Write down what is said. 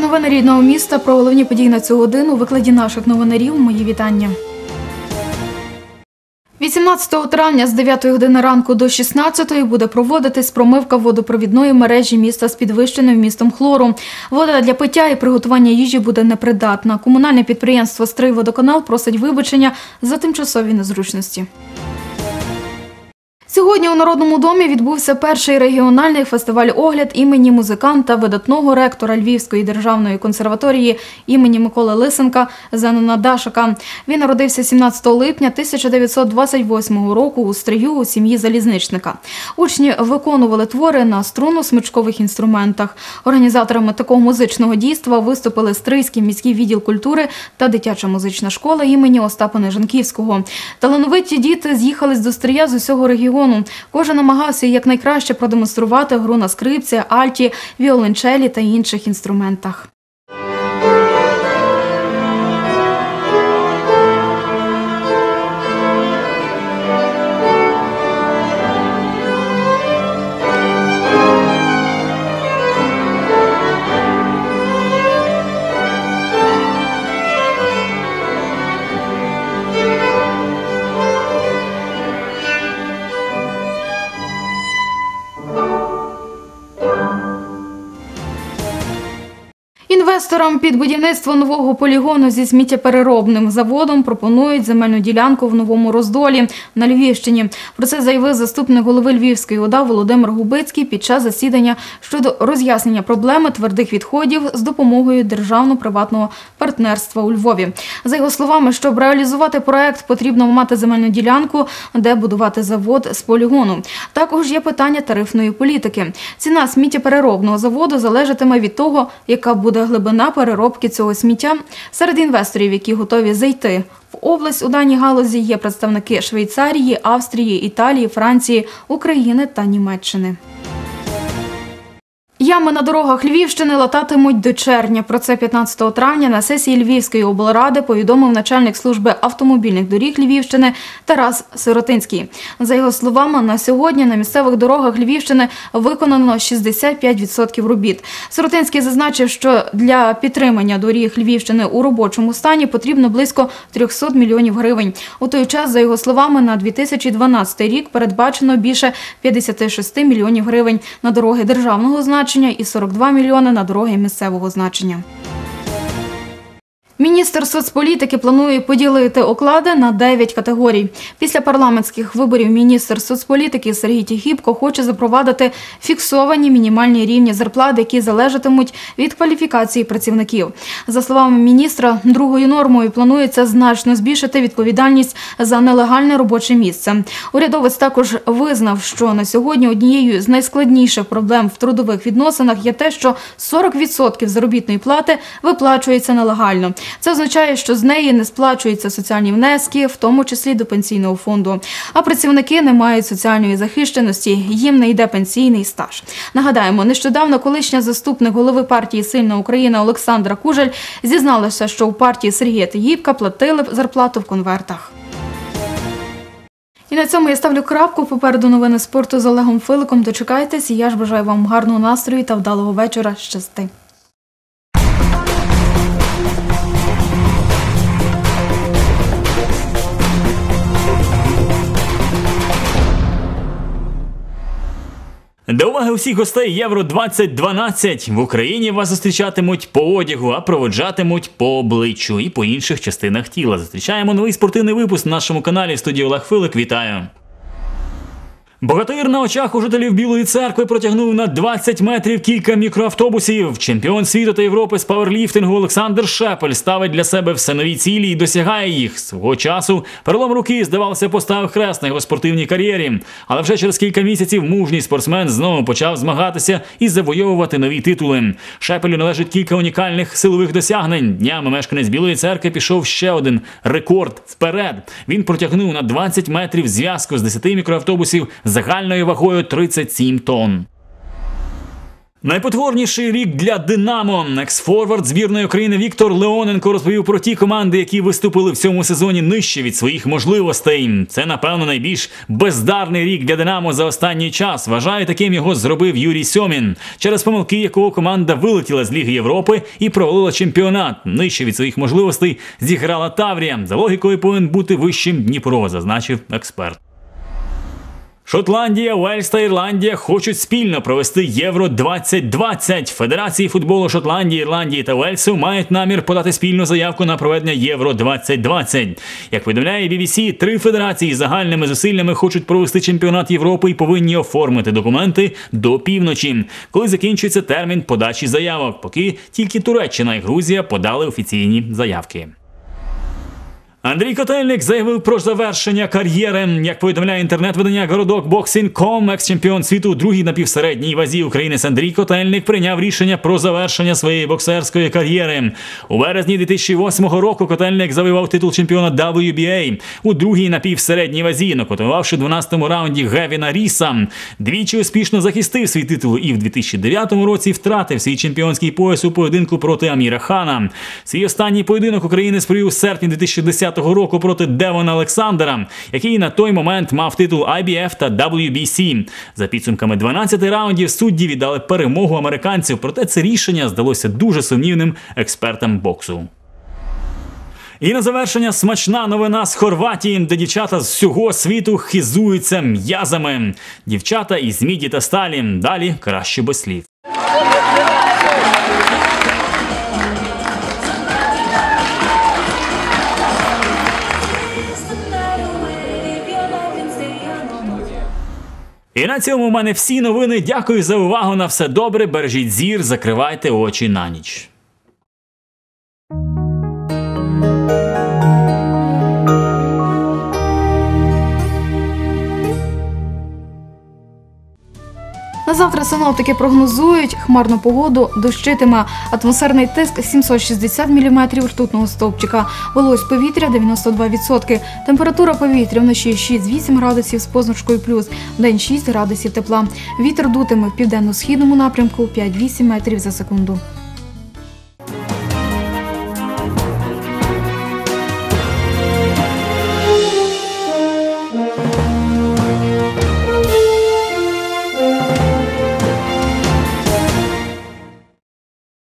новини рідного міста про головні події на цю годину. Викладі наших новинарів. Мої вітання. 18 травня з 9 години ранку до 16 буде проводитись промивка водопровідної мережі міста з підвищеним вмістом хлору. Вода для пиття і приготування їжі буде непридатна. Комунальне підприємство «Стрийводоканал» просить вибачення за тимчасові незручності. Сьогодні у Народному домі відбувся перший регіональний фестиваль огляд імені музиканта, видатного ректора Львівської державної консерваторії імені Миколи Лисенка Зенона Дашика. Він народився 17 липня 1928 року у Стрию у сім'ї залізничника. Учні виконували твори на струнно-смичкових інструментах. Організаторами такого музичного дійства виступили Стрийський міський відділ культури та дитяча музична школа імені Остапа Нежанківського. Талановиті діти з'їхались до Стрия з усього регіону. Кожен намагався якнайкраще продемонструвати гру на скрипці, альті, віолончелі та інших інструментах. Інвесторам під будівництво нового полігону зі сміттєпереробним заводом пропонують земельну ділянку в новому роздолі на Львівщині. Про це заявив заступник голови Львівської ОДА Володимир Губицький під час засідання щодо роз'яснення проблеми твердих відходів з допомогою державно-приватного партнерства у Львові. За його словами, щоб реалізувати проект, потрібно мати земельну ділянку, де будувати завод з полігону. Також є питання тарифної політики. Ціна сміттєпереробного заводу залежатиме від того, яка буде глибина переробки цього сміття. Серед інвесторів, які готові зайти в область у даній галузі, є представники Швейцарії, Австрії, Італії, Франції, України та Німеччини. Ями на дорогах Львівщини лататимуть до червня. Про це 15 травня на сесії Львівської облради повідомив начальник служби автомобільних доріг Львівщини Тарас Сиротинський. За його словами, на сьогодні на місцевих дорогах Львівщини виконано 65% робіт. Сиротинський зазначив, що для підтримання доріг Львівщини у робочому стані потрібно близько 300 мільйонів гривень. У той час, за його словами, на 2012 рік передбачено більше 56 мільйонів гривень на дороги державного значення і 42 мільйони на дороги місцевого значення. Міністр соцполітики планує поділити оклади на 9 категорій. Після парламентських виборів міністр соцполітики Сергій Тіхіпко хоче запровадити фіксовані мінімальні рівні зарплат, які залежатимуть від кваліфікації працівників. За словами міністра, другою нормою планується значно збільшити відповідальність за нелегальне робоче місце. Урядовець також визнав, що на сьогодні однією з найскладніших проблем в трудових відносинах є те, що 40% заробітної плати виплачується нелегально. Це означає, що з неї не сплачуються соціальні внески, в тому числі до пенсійного фонду. А працівники не мають соціальної захищеності, їм не йде пенсійний стаж. Нагадаємо, нещодавно колишня заступник голови партії Сильна Україна Олександра Кужель зізналася, що у партії Сергія Тигіпка платили зарплату в конвертах. І на цьому я ставлю крапку. Попереду новини спорту з Олегом Филиком. Дочекайтесь, я ж бажаю вам гарного настрою та вдалого вечора. Щасти. До уваги усіх гостей Євро 2012 в Україні вас зустрічатимуть по одягу, а проводжатимуть по обличчю і по інших частинах тіла. Зустрічаємо новий спортивний випуск на нашому каналі. В студії Олег Филик. Вітаю. Богатир на очах у жителів Білої церкви протягнув на 20 метрів кілька мікроавтобусів. Чемпіон світу та Європи з пауерліфтингу Олександр Шепель ставить для себе все нові цілі і досягає їх. Свого часу перелом руки, здавалося, поставив хрест на його спортивній кар'єрі. Але вже через кілька місяців мужній спортсмен знову почав змагатися і завойовувати нові титули. Шепелю належить кілька унікальних силових досягнень. Днями мешканець Білої церкви пішов ще один рекорд вперед. Він протягнув на 20 метрів зв'язку з 10 мікроавтобусів загальною вагою 37 тонн. Найпотворніший рік для Динамо. Екс-форвард збірної України Віктор Леоненко розповів про ті команди, які виступили в цьому сезоні нижче від своїх можливостей. Це, напевно, найбільш бездарний рік для Динамо за останній час. Вважаю, таким його зробив Юрій Сьомін, через помилки якого команда вилетіла з Ліги Європи і провалила чемпіонат. Нижче від своїх можливостей зіграла Таврія. За логікою повинен бути вищим Дніпро, зазначив експерт. Шотландія, Уельс та Ірландія хочуть спільно провести Євро 2020. Федерації футболу Шотландії, Ірландії та Уельсу мають намір подати спільну заявку на проведення Євро 2020. Як повідомляє BBC, три федерації загальними зусиллями хочуть провести чемпіонат Європи і повинні оформити документи до півночі, коли закінчується термін подачі заявок. Поки тільки Туреччина і Грузія подали офіційні заявки. Андрій Котельник заявив про завершення кар'єри. Як повідомляє інтернет-видання городок Boxing.com, екс-чемпіон світу у другій напівсередній вазі українець Андрій Котельник прийняв рішення про завершення своєї боксерської кар'єри. У березні 2008 року Котельник завоював титул чемпіона WBA у другій напівсередній вазі, нокотувавши в 12-му раунді Гевіна Ріса. Двічі успішно захистив свій титул і в 2009 році втратив свій чемпіонський пояс у поєдинку проти Аміра Хана. Свій останній поєдинок українець провів у серпні 2010 року проти Девона Олександра, який на той момент мав титул IBF та WBC. За підсумками 12 раундів судді віддали перемогу американців, проте це рішення здалося дуже сумнівним експертам боксу. І на завершення смачна новина з Хорватії, де дівчата з всього світу хизуються м'язами. Дівчата із міді та сталі. Далі краще без слів. І на цьому в мене всі новини. Дякую за увагу. На все добре. Бережіть зір, закривайте очі на ніч. Завтра синоптики прогнозують хмарну погоду, дощитиме атмосферний тиск 760 мм ртутного стовпчика, волось повітря 92%, температура повітря вночі 6-8 градусів з позначкою плюс, день 6 градусів тепла. Вітер дутиме в південно-східному напрямку 5-8 метрів за секунду.